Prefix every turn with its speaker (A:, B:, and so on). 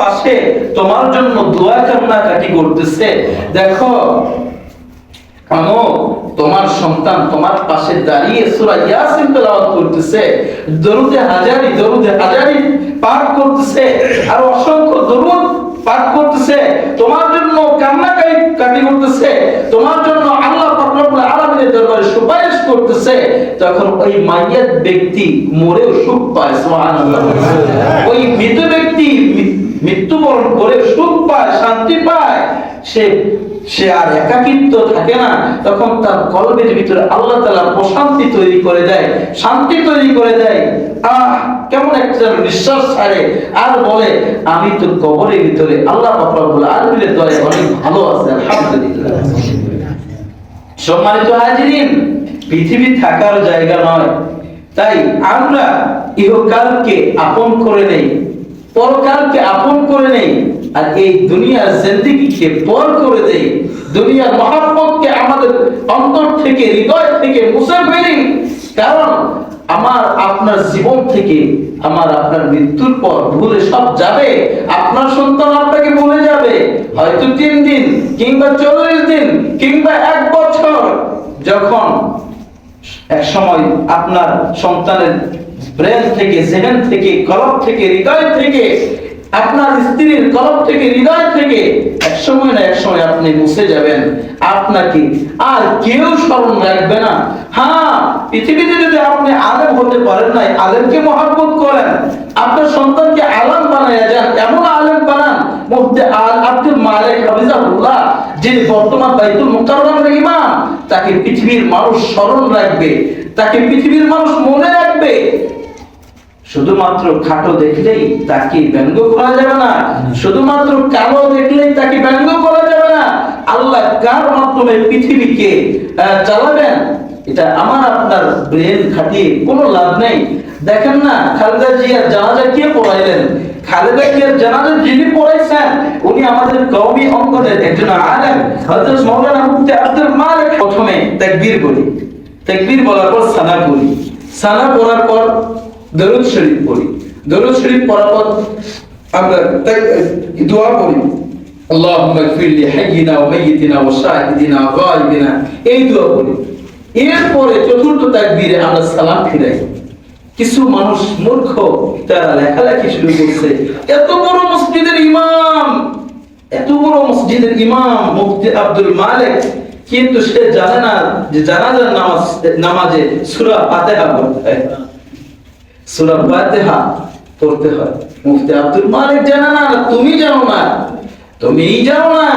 A: পাশে তোমার জন্য দোয়া কান্নাকাটি করতেছে। দেখো আমো তোমার সন্তান তোমার পাশে দাঁড়িয়ে সূরা ইয়াসিন তেলাওয়াত করতেছে। দরুদে হাজারি দরুদে হাজারি পাঠ করতেছে। আর অসংখ্য দরুদ পাঠ করতেছে। তোমার জন্য কান্নাকাটি কাটি করতেছে। তোমার জন্য আল্লাহ পাক রব্বুল আলামিনের দরবারে সুপারিশ করতেছে। তখন ওই মাইয়াত ব্যক্তি মরেও সুখ পায়, সুবহানাল্লাহ। ওই মৃত করে সুখ পায়, শান্তি পায়, সে সে আর একাকিত্ব থাকে না। তখন তার কলবের ভিতরে আল্লাহ তাআলা প্রশান্তি তৈরি করে দেয়, শান্তি তৈরি করে দেয়। আহ, কেমন একটা নিঃশ্বাস ছাড়ে। আর বলে, আমি তো কবরের ভিতরে আল্লাহ পাক রব্বুল আলামিনের দয়ায় অনেক ভালো আছে সম্মানিত হাজিরিন, পৃথিবী থাকার জায়গা নয়। তাই আমরা ইহকালকে আপন করে নেই। পরকালকে আপন করে নেই, আর এই দুনিয়ার জিন্দেগিকে পর করে দেই। দুনিয়ার মহাব্বতকে আমাদের অন্তর থেকে, হৃদয় থেকে মুছে ফেলি। কারণ আমার, আপনার জীবন থেকে আমার, আপনার মৃত্যুর পর ভুলে সব যাবে। আপনার সন্তান আপনাকে ভুলে যাবে। হয়তো তিন দিন, কিংবা চল্লিশ দিন, কিংবা এক বছর, যখন এক সময় আপনার সন্তানের ব্রেন থেকে, জেহেন থেকে, কলব থেকে, হৃদয় থেকে, আপনার স্ত্রীর কলব থেকে, হৃদয় থেকে এক সময় না এক সময় আপনি মুছে যাবেন। আপনাকে আর কেউ স্মরণ রাখবে না। হ্যাঁ পৃথিবীতে যদি আপনি আলেম হতে পারেন নাই, আলেমকে মহাব্বত করেন, আপনার সন্তানকে আলাম বানাইয়া যান এমন আলেম বানান, মুফতি আল আব্দুল মালিক হাফিজাহুল্লাহ, যিনি বর্তমান বাইতুল মুকাররমের ইমাম, তাকে পৃথিবীর মানুষ স্মরণ রাখবে, তাকে পৃথিবীর মানুষ মনে রাখবে। শুধুমাত্র খাটো দেখলেই তাকে ব্যঙ্গ করা যাবে না। শুধুমাত্র কালো দেখলেই তাকে ব্যঙ্গ করা যাবে না। আল্লাহ কার মাধ্যমে পৃথিবীকে চালাবেন এটা আমার, আপনার ব্রেন খাটিয়ে কোনো লাভ নেই। দেখেন না, খালেদা জিয়ার জানাজা কে পড়াইলেন? খালেদা জিয়ার জানাজা যিনি পড়াইছেন, উনি আমাদের কওমি অঙ্গনের একজন আলেম। হযরত মাওলানা মুফতি আব্দুল মালিক প্রথমে তাকবীর করি তাকবীর বলার পর সানা করি সানা পড়ার পর দরুদ শরীফ পড়ি। দরুদ শরীফ পড়ার পর আমরা দোয়া হাইয়িনা ওয়া মাইয়িতিনা ওয়া শাহিদিনা ওয়া গায়িবিনা। এই দোয়া পড়ি এরপরে চতুর্থ তাকবীরে আমরা সালাম ফিরাই। কিছু মানুষ মূর্খ, তারা লেখালেখি শুরু করছে। এত বড় মসজিদের ইমাম, এত বড় মসজিদের ইমাম মুফতি আব্দুল মালিক, কিন্তু সে জানে না যে জানাজার নামাজ, নামাজে সূরা ফাতিহা পড়তে হয়। সূরা ফাতিহা পড়তে হয়। মুফতি আব্দুল মালিক জানে না তুমি জানো না, তুমি জানো না।